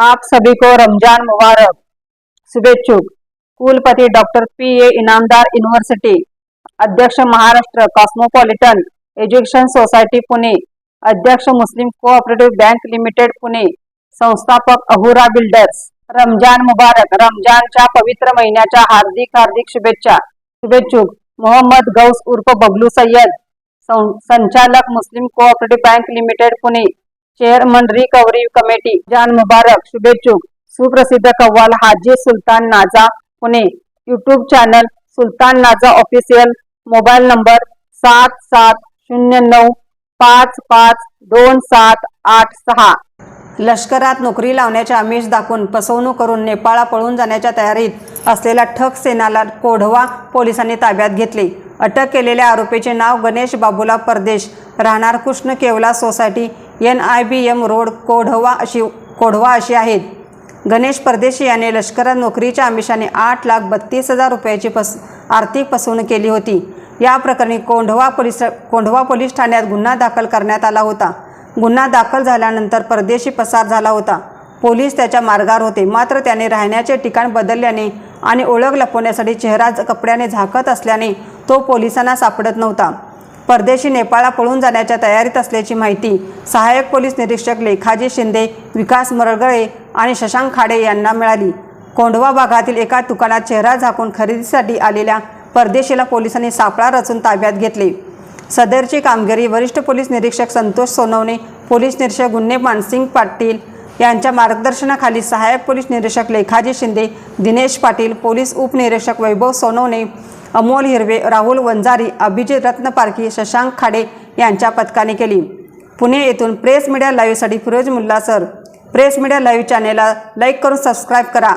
आप सभी को रमजान मुबारक। शुभेच्छुक। कुलपति doctor P A Inamdar university अध्यक्ष Maharashtra cosmopolitan education society Pune अध्यक्ष Muslim cooperative bank limited Pune संस्थापक अहुरा बिल्डर्स रमजान मुबारक। रमजानच्या पवित्र महिन्याच्या हार्दिक हार्दिक शुभेच्छा। शुभेच्छुक। मोहम्मद गौस उर्फ बबलू सय्यद सं- संचालक Muslim cooperative bank limited Pune chairman recovery committee Jan Mubarak शुभेच्छुक सुप्रसिद्ध कव्वाल हाजी सुलतान नाजा पुणे युट्यूब चॅनल सुलतान नाजा ऑफिशियल मोबाईल नंबर सात सात शून्य नऊ पाच पाच दोन सात आठ सहा. लष्करात नोकरी लावण्याचे आमिष दाखवून फसवणूक करून नेपाळा पळून जाण्याच्या तयारीत असलेल्या ठग सेनाला कोढवा पोलिसांनी ताब्यात घेतले. अटक केलेल्या आरोपीचे नाव गणेश बाबूला परदेश. राहणार Krishna Kevala society N I B M road Kondhwa अशी कोढवा अशी आहेत. गणेश परदेशी याने लष्करात नोकरीच्या आमिषाने आठ लाख बत्तीस हजार रुपयाची फस आर्थिक फसवणूक केली होती. या प्रकरणी कोंढवा पोलीस कोंढवा पोलीस ठाण्यात गुन्हा दाखल करण्यात आला होता. गुन्हा दाखल झाल्यानंतर परदेशी पसार झाला होता. पोलीस त्याच्या मार्गावर होते. मात्र त्याने राहण्याचे ठिकाण बदलल्याने आणि ओळख लपवण्यासाठी चेहरा कपड्याने झाकत असल्याने तो पोलिसांना सापडत नव्हता. परदेशी नेपाळला पळून जाण्याच्या तयारीत असल्याची माहिती सहाय्यक पोलीस निरीक्षक लेखाजी शिंदे विकास मरगळे आणि शशांक खाडे यांना मिळाली. कोंढवा भागातील एका दुकानात चेहरा झाकून खरेदीसाठी आलेल्या परदेशीला पोलिसांनी सापळा रचून ताब्यात घेतले. सदरची कामगिरी वरिष्ठ पोलीस निरीक्षक संतोष सोनवणे पोलीस निरीक्षक गुन्हे मानसिंग पाटील यांच्या मार्गदर्शनाखाली सहाय्यक पोलीस निरीक्षक लेखाजी शिंदे दिनेश पाटील पोलीस उपनिरीक्षक वैभव सोनवणे अमोल हिरवे राहुल वंजारी अभिजित रत्नपारखी शशांक खाडे यांच्या पथकाने केली. पुणे येथून press media लाईव्हसाठी Firoz Mulla sir. Press media live चॅनेलला लाईक करून सबस्क्राईब करा.